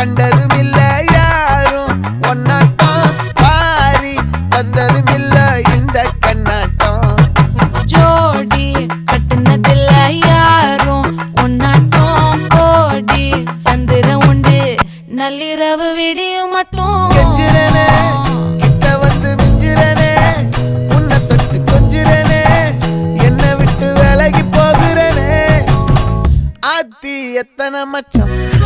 கண்டதும் இல்ல யாரும் ஒன்னாட்டம் பாரி வந்ததும் இல்ல இந்த கண்ணாட்டம். ஜோடி கட்டுனதில்ல யாரும் ஒன்னாட்டம் கோடி சந்திர உண்டு. நள்ளிரவு விடியும் மட்டும். கெஞ்சிரனே கிட்ட வந்து மிஞ்சிரனே உன்னை தொட்டு கொஞ்சிரனே என்னை விட்டு விலகி போகிறனே. எத்தனை மச்சம்.